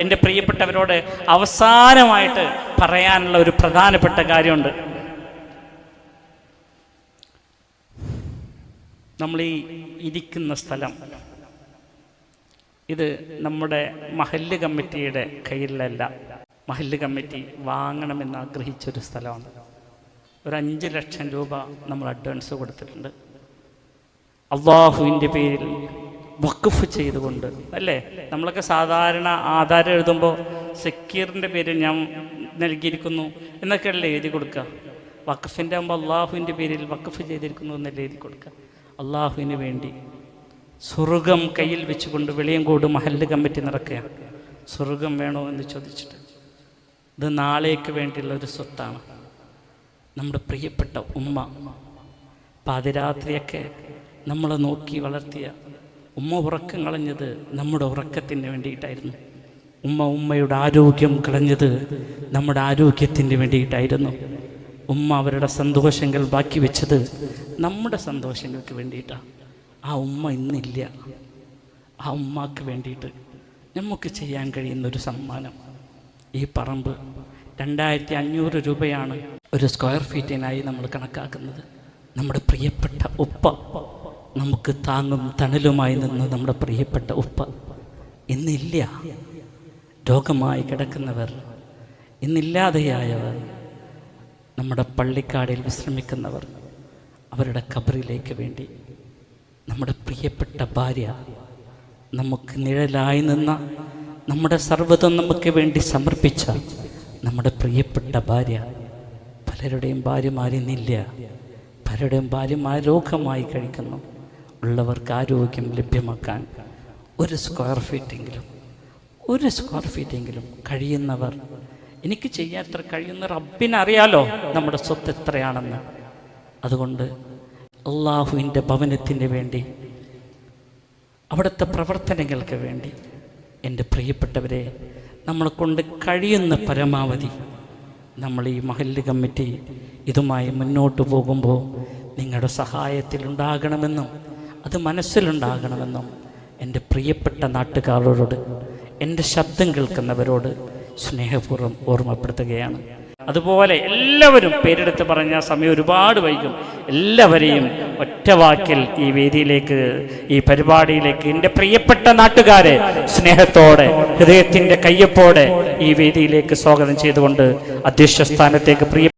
എന്റെ പ്രിയപ്പെട്ടവരോട് അവസാനമായിട്ട് പറയാനുള്ള ഒരു പ്രധാനപ്പെട്ട കാര്യമുണ്ട്. നമ്മൾ ഈ ഇരിക്കുന്ന സ്ഥലം ഇത് നമ്മുടെ മഹല്ല് കമ്മിറ്റിയുടെ കയ്യിലല്ല മഹല്ല് കമ്മിറ്റി വാങ്ങണമെന്ന് ആഗ്രഹിച്ചൊരു സ്ഥലമാണ്. ഒരു അഞ്ച് ലക്ഷം രൂപ നമ്മൾ അഡ്വാൻസ് കൊടുത്തിട്ടുണ്ട്. അള്ളാഹുവിന്റെ പേരിൽ വഖഫ് ചെയ്തുകൊണ്ട് അല്ലേ? നമ്മളൊക്കെ സാധാരണ ആധാരം എഴുതുമ്പോൾ സക്കീറിന്റെ പേര് ഞാൻ നൽകിയിരിക്കുന്നു എന്നൊക്കെയല്ലേ എഴുതി കൊടുക്കുക? വഖഫിന്റെ ആകുമ്പോൾ അള്ളാഹുവിന്റെ പേരിൽ വഖഫ് ചെയ്തിരിക്കുന്നു എന്നല്ലേ എഴുതി കൊടുക്കുക? അള്ളാഹുവിന് വേണ്ടി സ്വർഗം കയ്യിൽ വെച്ചുകൊണ്ട് വെളിയങ്കോട് മഹല്ല് കമ്മിറ്റി നടക്കുക. സ്വർഗം വേണോ എന്ന് ചോദിച്ചിട്ട്. ഇത് നാളേക്ക് വേണ്ടിയുള്ള ഒരു സ്വത്താണ്. നമ്മുടെ പ്രിയപ്പെട്ട ഉമ്മ. പാതിരാത്രിയൊക്കെ നമ്മളെ നോക്കി വളർത്തിയ ഉമ്മ ഉറക്കം കളഞ്ഞത് നമ്മുടെ ഉറക്കത്തിന് വേണ്ടിയിട്ടായിരുന്നു. ഉമ്മ ഉമ്മയുടെ ആരോഗ്യം കളഞ്ഞത് നമ്മുടെ ആരോഗ്യത്തിന് വേണ്ടിയിട്ടായിരുന്നു. ഉമ്മ അവരുടെ സന്തോഷങ്ങൾ ബാക്കി വെച്ചത് നമ്മുടെ സന്തോഷങ്ങൾക്ക് വേണ്ടിയിട്ടാണ് ആ ഉമ്മ ഇന്നില്ല. ആ ഉമ്മാക്ക് വേണ്ടിയിട്ട് നമുക്ക് ചെയ്യാൻ കഴിയുന്ന ഒരു സമ്മാനം. ഈ പറമ്പ് രണ്ടായിരത്തി അഞ്ഞൂറ് രൂപയാണ് ഒരു സ്ക്വയർ ഫീറ്റിനായി നമ്മൾ കണക്കാക്കുന്നത്. നമ്മുടെ പ്രിയപ്പെട്ട ഉപ്പ. നമുക്ക് താങ്ങും തണലുമായി നിന്ന് നമ്മുടെ പ്രിയപ്പെട്ട ഉപ്പ. ഇന്നില്ല. രോഗമായി കിടക്കുന്നവർ ഇന്നില്ലാതെയായവർ നമ്മുടെ പള്ളിക്കാടിൽ വിശ്രമിക്കുന്നവർ അവരുടെ കബറിലേക്ക് വേണ്ടി നമ്മുടെ പ്രിയപ്പെട്ട ഭാര്യ നമുക്ക് നിഴലായി നിന്ന നമ്മുടെ സർവതം നമുക്ക് വേണ്ടി സമർപ്പിച്ച നമ്മുടെ പ്രിയപ്പെട്ട ഭാര്യ. പലരുടെയും ഭാര്യമാരിന്നില്ല. പലരുടെയും ഭാര്യമാർ രോഗമായി കഴിക്കുന്നു. ഉള്ളവർക്ക് ആരോഗ്യം ലഭ്യമാക്കാൻ ഒരു സ്ക്വയർ ഫീറ്റെങ്കിലും ഒരു സ്ക്വയർ ഫീറ്റെങ്കിലും കഴിയുന്നവർ എനിക്ക് ചെയ്യാൻ എത്ര കഴിയുന്ന റബ്ബിനറിയാലോ? നമ്മുടെ സ്വത്ത് എത്രയാണെന്ന്. അതുകൊണ്ട് അള്ളാഹുവിന്റെ ഭവനത്തിന് വേണ്ടി അവിടുത്തെ പ്രവർത്തനങ്ങൾക്ക് വേണ്ടി എന്റെ പ്രിയപ്പെട്ടവരെ നമ്മളെ കൊണ്ട് കഴിയുന്ന പരമാവധി നമ്മൾ ഈ മഹല്ല് കമ്മിറ്റി ഇതുമായി മുന്നോട്ട് പോകുമ്പോൾ നിങ്ങളുടെ സഹായത്തിലുണ്ടാകണമെന്നും അത് മനസ്സിലുണ്ടാകണമെന്നും എന്റെ പ്രിയപ്പെട്ട നാട്ടുകാരോട് എന്റെ ശബ്ദം കേൾക്കുന്നവരോട് സ്നേഹപൂർവം ഓർമ്മപ്പെടുത്തുകയാണ്. അതുപോലെ എല്ലാവരും പേരെടുത്ത് പറഞ്ഞ സമയം ഒരുപാട് വൈകും. എല്ലാവരെയും ഒറ്റവാക്കിൽ ഈ വേദിയിലേക്ക് ഈ പരിപാടിയിലേക്ക് എന്റെ പ്രിയപ്പെട്ട നാട്ടുകാരെ സ്നേഹത്തോടെ ഹൃദയത്തിന്റെ കയ്യൊപ്പോടെ ഈ വേദിയിലേക്ക് സ്വാഗതം ചെയ്തുകൊണ്ട് അധ്യക്ഷ സ്ഥാനത്തേക്ക് പ്രിയ